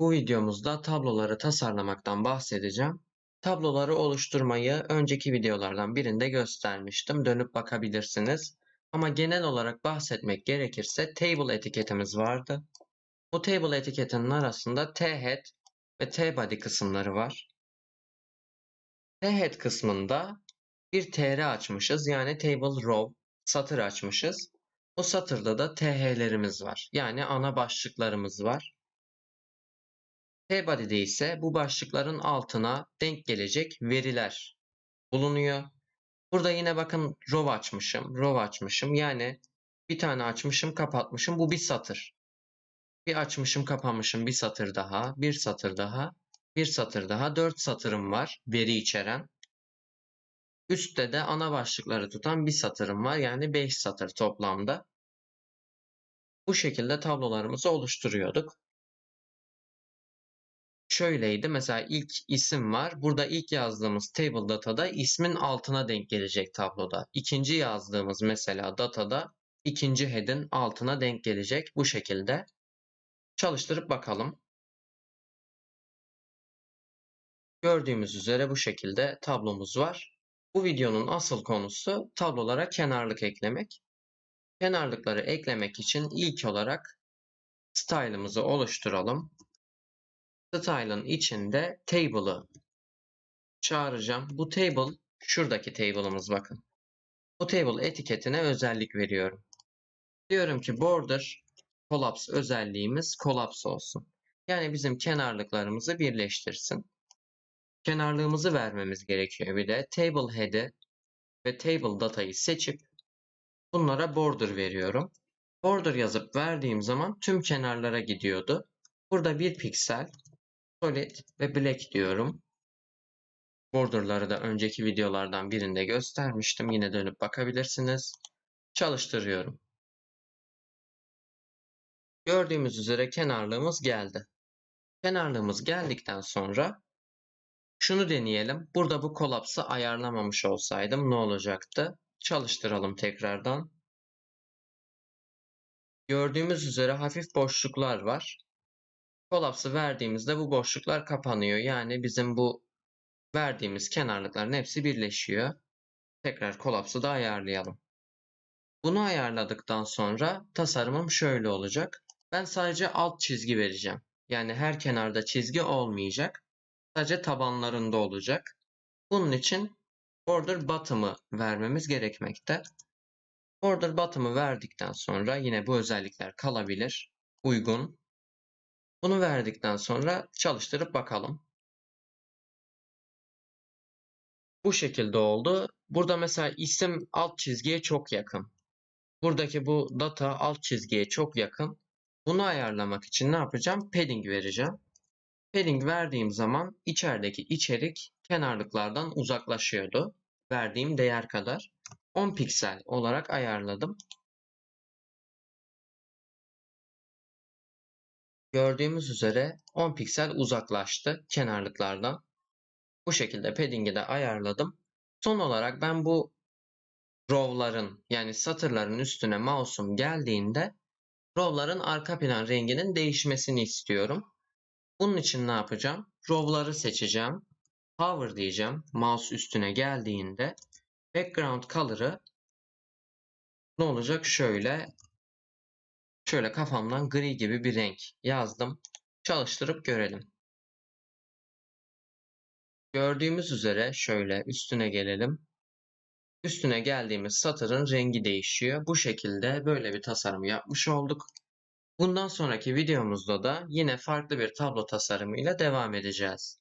Bu videomuzda tabloları tasarlamaktan bahsedeceğim. Tabloları oluşturmayı önceki videolardan birinde göstermiştim. Dönüp bakabilirsiniz. Ama genel olarak bahsetmek gerekirse table etiketimiz vardı. Bu table etiketinin arasında t-head ve t-body kısımları var. T-head kısmında bir tr açmışız. Yani table row satır açmışız. O satırda da th'lerimiz var. Yani ana başlıklarımız var. T-body'de ise bu başlıkların altına denk gelecek veriler bulunuyor. Burada yine bakın row açmışım, row açmışım. Yani bir tane açmışım, kapatmışım. Bu bir satır. Bir açmışım, kapamışım. Bir satır daha, bir satır daha, bir satır daha. Dört satırım var veri içeren. Üstte de ana başlıkları tutan bir satırım var. Yani 5 satır toplamda. Bu şekilde tablolarımızı oluşturuyorduk. Şöyleydi. Mesela ilk isim var. Burada ilk yazdığımız table datada ismin altına denk gelecek tabloda. İkinci yazdığımız mesela datada ikinci head'in altına denk gelecek. Bu şekilde. Çalıştırıp bakalım. Gördüğümüz üzere bu şekilde tablomuz var. Bu videonun asıl konusu tablolara kenarlık eklemek. Kenarlıkları eklemek için ilk olarak style'ımızı oluşturalım. Style'ın içinde table'ı çağıracağım. Bu table şuradaki table'ımız bakın. Bu table etiketine özellik veriyorum. Diyorum ki border collapse özelliğimiz collapse olsun. Yani bizim kenarlıklarımızı birleştirsin. Kenarlığımızı vermemiz gerekiyor bir de. Table head'i ve table datayı seçip bunlara border veriyorum. Border yazıp verdiğim zaman tüm kenarlara gidiyordu. Burada bir piksel solid ve black diyorum. Borderları da önceki videolardan birinde göstermiştim. Yine dönüp bakabilirsiniz. Çalıştırıyorum. Gördüğümüz üzere kenarlığımız geldi. Kenarlığımız geldikten sonra şunu deneyelim. Burada bu kolapsı ayarlamamış olsaydım ne olacaktı? Çalıştıralım tekrardan. Gördüğümüz üzere hafif boşluklar var. Kolapsı verdiğimizde bu boşluklar kapanıyor. Yani bizim bu verdiğimiz kenarlıkların hepsi birleşiyor. Tekrar kolapsı da ayarlayalım. Bunu ayarladıktan sonra tasarımım şöyle olacak. Ben sadece alt çizgi vereceğim. Yani her kenarda çizgi olmayacak. Sadece tabanlarında olacak. Bunun için border bottom'ı vermemiz gerekmekte. Border bottom'ı verdikten sonra yine bu özellikler kalabilir. Uygun. Bunu verdikten sonra çalıştırıp bakalım. Bu şekilde oldu. Burada mesela isim alt çizgiye çok yakın. Buradaki bu data alt çizgiye çok yakın. Bunu ayarlamak için ne yapacağım? Padding vereceğim. Padding verdiğim zaman içerideki içerik kenarlıklardan uzaklaşıyordu. Verdiğim değer kadar. 10 piksel olarak ayarladım. Gördüğümüz üzere 10 piksel uzaklaştı kenarlıklardan. Bu şekilde padding'i de ayarladım. Son olarak ben bu row'ların yani satırların üstüne mouse'um geldiğinde row'ların arka plan renginin değişmesini istiyorum. Bunun için ne yapacağım? Row'ları seçeceğim. Power diyeceğim. Mouse üstüne geldiğinde background color'ı ne olacak? Şöyle şöyle kafamdan gri gibi bir renk yazdım. Çalıştırıp görelim. Gördüğümüz üzere şöyle üstüne gelelim. Üstüne geldiğimiz satırın rengi değişiyor. Bu şekilde böyle bir tasarım yapmış olduk. Bundan sonraki videomuzda da yine farklı bir tablo tasarımıyla devam edeceğiz.